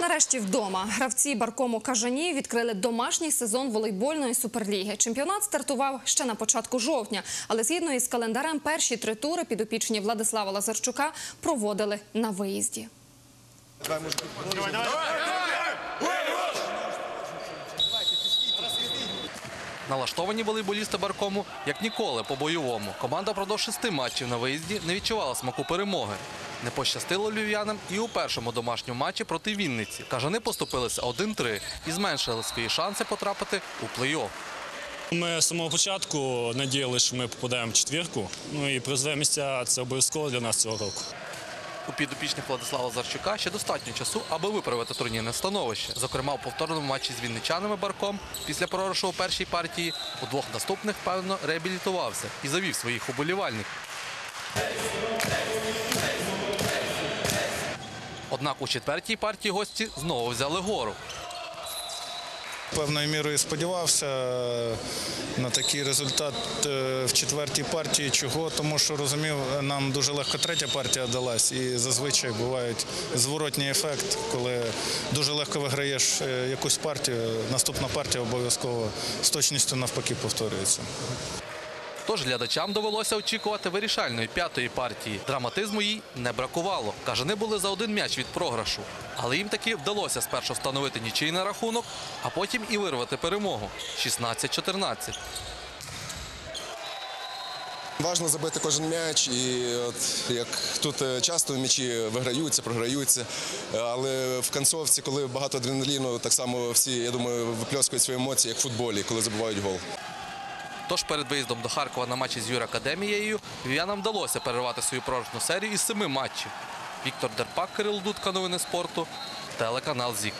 Нарешті вдома гравці Баркому Кажані відкрили домашній сезон волейбольної суперліги. Чемпіонат стартував ще на початку жовтня, але згідно із календарем перші три тури підопічні Владислава Лазарчука проводили на виїзді. Налаштовані волейболісти Баркому як ніколи по-бойовому. Команда продовж шести матчів на виїзді не відчувала смаку перемоги. Не пощастило львів'янам і у першому домашньому матчі проти Вінниці. Кажани поступилися 1-3 і зменшили свої шанси потрапити у плей-офф. Ми з самого початку надіялися, що ми попадаємо в четвірку. Ну і призове місця це обов'язково для нас цього року. У підопічних Владислава Зарчука ще достатньо часу, аби виправити турнірне становище. Зокрема, у повторному матчі з вінничанами Барком після програшу у першій партії у двох наступних, певно, реабілітувався і завів своїх уболівальників. Однак у четвертій партії гості знову взяли гору. Певною мірою сподівався на такий результат е, в четвертій партії. Чого? Тому що розумів, нам дуже легко третя партія далась, і зазвичай бувають зворотній ефект, коли дуже легко виграєш е, якусь партію. Наступна партія обов'язково з точністю навпаки повторюється. Тож глядачам довелося очікувати вирішальної п'ятої партії. Драматизму їй не бракувало. Кажани були за один м'яч від програшу. Але їм таки вдалося спершу встановити нічийний рахунок, а потім і вирвати перемогу 16-14. Важно забити кожен м'яч, і от як тут е, часто м'ячі виграються, програються. Але в концовці, коли багато адреналіну, так само всі, я думаю, випльоскують свої емоції, як в футболі, коли забувають гол. Тож перед виїздом до Харкова на матчі з Юракадемією вів'янам вдалося перервати свою прожитну серію із семи матчів. Віктор Дерпак, Кирил Дудка, новини спорту, телеканал ЗІК.